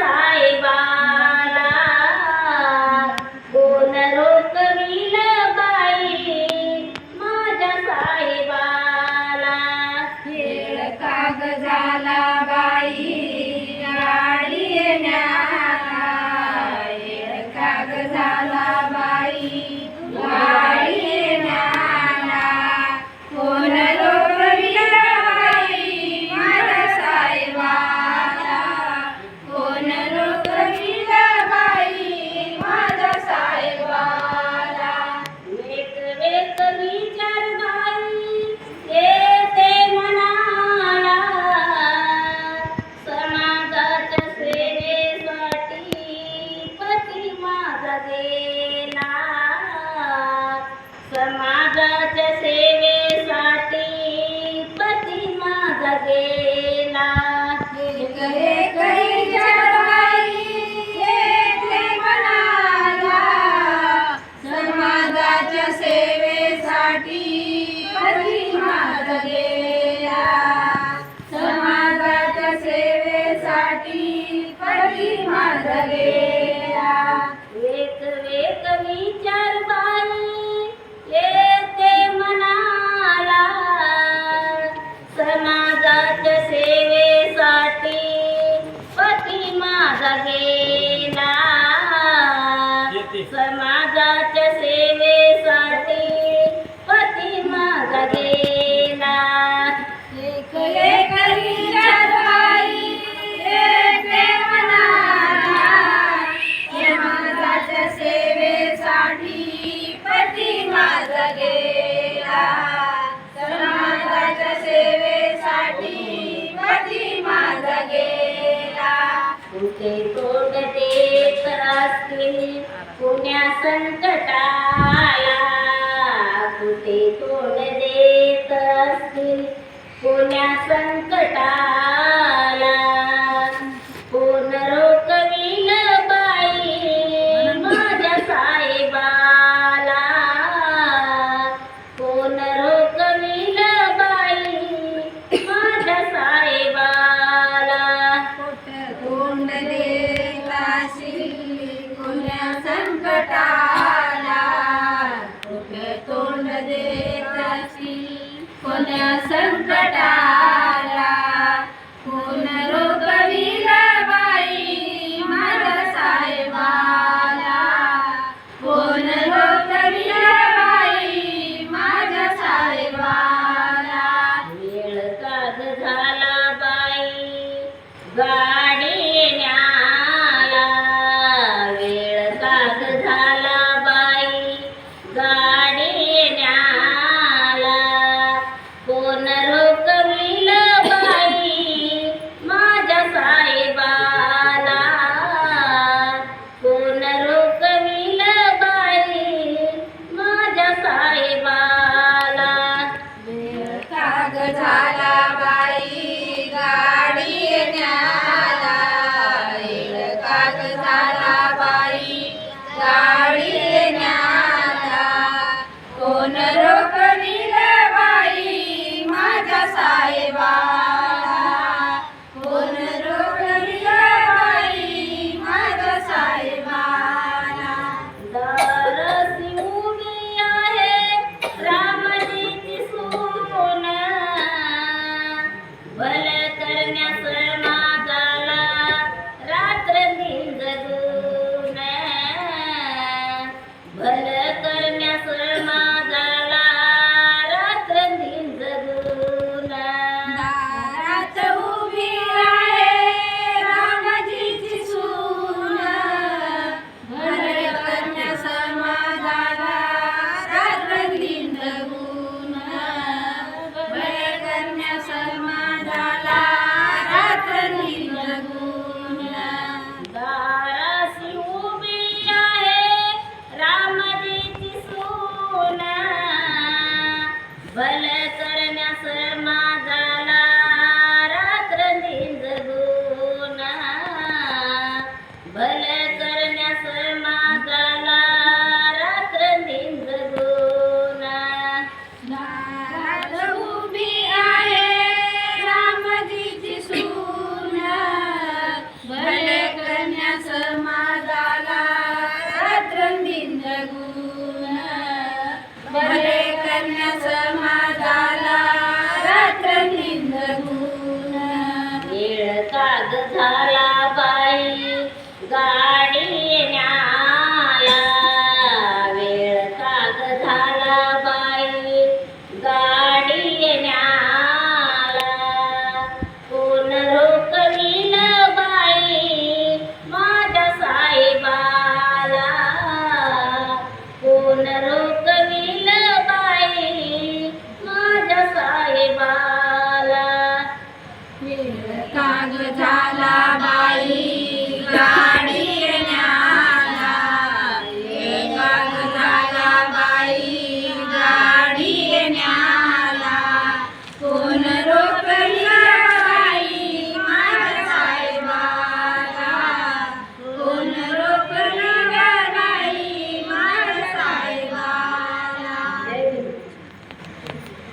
来吧 লাগে समाजाच्या सेवेसाठी पती माझा गेला एक एक समाजाच्या सेवेसाठी पती माझा सेवेसाठी पती माझा गेला कुठे कोणते त्रास केले. मोठ्या संकटाला कुठे तोड देत असतील? कोण्या संकटा संकटाला कुठे तोंड देत असतील. संकटाला? कोण बाई माझा साहेबाला कोण रोगविला माझ्या साहेबाला वेळ काग बाई? गाडी ধারা